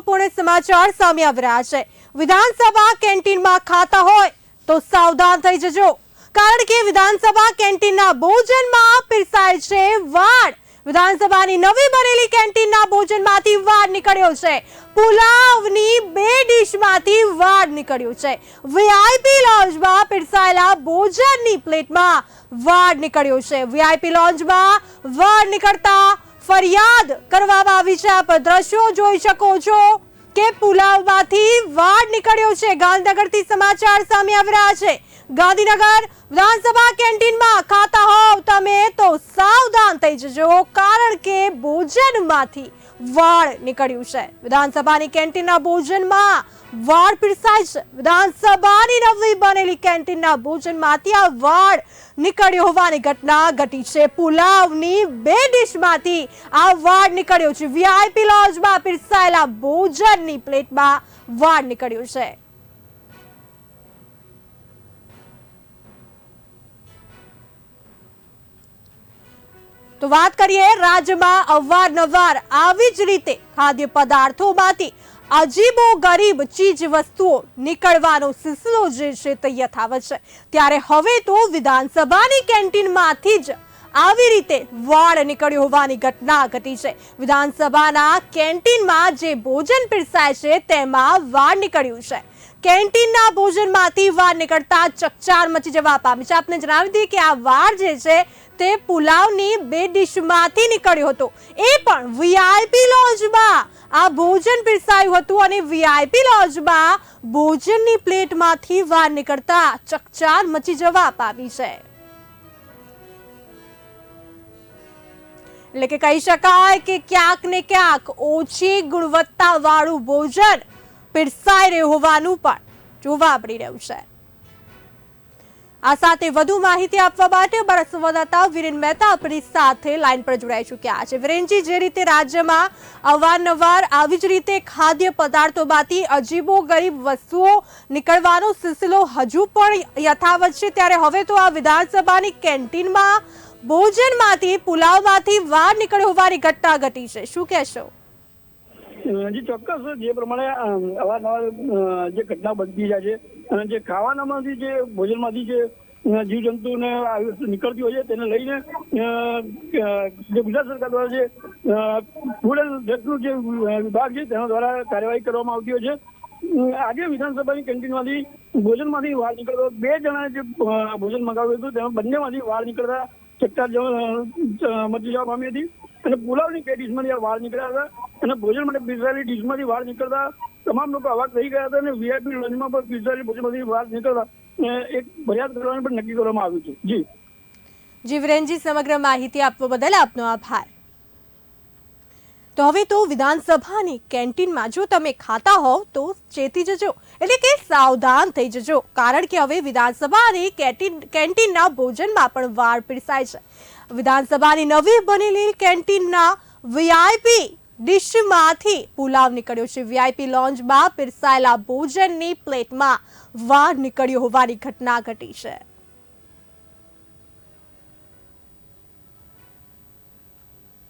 મહત્વપૂર્ણ સમાચાર સામે આવી રહ્યા છે. વિધાનસભા કેન્ટીનમાં ખાતા હોય તો સાવધાન થઈ જજો. કારણ કે વિધાનસભા કેન્ટીનના ભોજનમાં પીરસાય છે વાડ વિધાનસભાની નવી બનેલી કેન્ટીનના ભોજનમાંથી વાડ નીકળ્યો છે. પુલાવની બે ડીશમાંથી વાડ નીકળ્યું છે. વીઆઈપી લોન્જમાં પીરસાયેલા ભોજનની પ્લેટમાં વાડ નીકળ્યો છે. વીઆઈપી લોન્જમાં વાડ નીકળતા ફરિયાદ કરવામાં આવી છે. આપ દ્રશ્યો જોઈ શકો છો કે પુલાવમાંથી વાડ નીકળ્યો છે. ગાંધીનગરથી સમાચાર સામે આવી રહ્યા છે. ગાંધીનગર વિધાનસભા કેન્ટીનમાં ખાતા હોવ તમે તો સાવધાન થઈ જજો, કારણ કે ભોજનમાંથી વાળ નીકળ્યું છે. વિધાનસભાની કેન્ટીનના ભોજનમાં વાળ પીરસાય છે. વિધાનસભાની નવી બનેલી કેન્ટીનના ભોજનમાંથી આ વાળ નીકળ્યો હોવાની ઘટના ઘટી છે. પુલાવની બે ડિશમાંથી આ વાળ નીકળ્યો છે. વીઆઈપી લોજમાં પીરસાયેલા ભોજનની પ્લેટમાં વાળ નીકળ્યું છે. તો વાત કરીએ રાજ્યમાં અવારનવાર આવી જ રીતે ખાદ્ય પદાર્થોમાંથી અજીબો ગરીબ ચીજ વસ્તુઓ નીકળવાનો સિલસિલો જે છે તે યથાવત છે. ત્યારે હવે તો વિધાનસભાની કેન્ટીનમાંથી જ આવી રીતે વાળ નીકળ્યો હોવાની ઘટના ઘટી છે. વિધાનસભાના કેન્ટીનમાં જે ભોજન પીરસાય છે, તેમાં વાળ નીકળ્યું છે. કેન્ટીનના ભોજનમાંથી વાળ નીકળતા ચકચાર મચી જવા પામી છે. આપને જણાવી દઈએ કે આ વાળ જે છે, તે પુલાવની બે ડીશમાંથી નીકળ્યો હતો. એ પણ વીઆઈપી લોજમાં આ ભોજન પીરસાયું હતું અને વીઆઈપી લોજમાં ભોજનની પ્લેટમાંથી વાર નીકળતા ચકચાર મચી જવા પામી છે. એટલે કે કહી શકાય કે ક્યાંક ને ક્યાંક ઓછી ગુણવત્તા વાળું ભોજન પીરસાઈ રહ્યું હોવાનું પણ જોવા મળી રહ્યું છે. આ સાથે વધુ માહિતી આપવા માટે અમારા સંવાદદાતા વિરેન મહેતા આપણી સાથે લાઈન પર જોડાઈ ચૂક્યા છે. વિરેનજી, જે રીતે રાજ્યમાં અવારનવાર આવી જ રીતે ખાદ્ય પદાર્થોમાંથી અજીબો ગરીબ વસ્તુઓ નીકળવાનો સિલસિલો હજુ પણ યથાવત છે, ત્યારે હવે તો આ વિધાનસભાની કેન્ટીનમાં ભોજનમાંથી, પુલાવમાંથી વાર નીકળ્યો હોવાની ઘટના ઘટી છે. શું કહેશો? જી ચોક્કસ જે પ્રમાણે અવારનવાર જે ઘટના બનતી જાય છે અને જે ખાવાનામાંથી જે, ભોજનમાંથી જે જીવજંતુને નીકળતી હોય છે, તેને લઈને જે ગુજરાત સરકાર દ્વારા જે ફૂડ એન્ડ ડ્રગ્સનું જે વિભાગ છે, તેના દ્વારા કાર્યવાહી કરવામાં આવતી હોય છે. આજે વિધાનસભાની કેન્ટીનમાંથી ભોજનમાંથી વાળ નીકળતો, બે જણાએ જે ભોજન મંગાવ્યું હતું, તેમાં બંનેમાંથી વાળ નીકળતા ચકચાર મચી પામી હતી. અને પુલાવની બે ડીશમાંથી યાર વાળ નીકળ્યા હતા. અને ભોજન માટે પીરસાયેલી ડીશમાંથી વાળ નીકળતા તમામ લોકો અવાક થઈ ગયા હતા અને વીઆઈપી લોન્જમાં પણ પીરસાયેલી ભોજનમાંથી વાળ નીકળતા. અ, એક ફરિયાદ કરવાનું પણ નક્કી કરવામાં આવ્યું છે. જી. જી વિરેનજી સમગ્ર માહિતી આપવા બદલ આપનો આભાર. તો હવે તો વિધાનસભાની કેન્ટીનમાં જો તમે ખાતા હોવ તો ચેતી જજો. એટલે કે સાવધાન થઈ જજો. કારણ કે હવે વિધાનસભાની કેન્ટીન કેન્ટીનના ભોજનમાં પણ વાળ પીરસાય છે. વિધાનસભાની નવી બનેલી કેન્ટીનના વીઆઈપી ડિશમાંથી પુલાવ નીકળ્યો છે. વીઆઈપી લોન્જમાં પીરસાયેલા ભોજનની પ્લેટમાં વાળ નીકળ્યો હોવાની ઘટના ઘટી છે.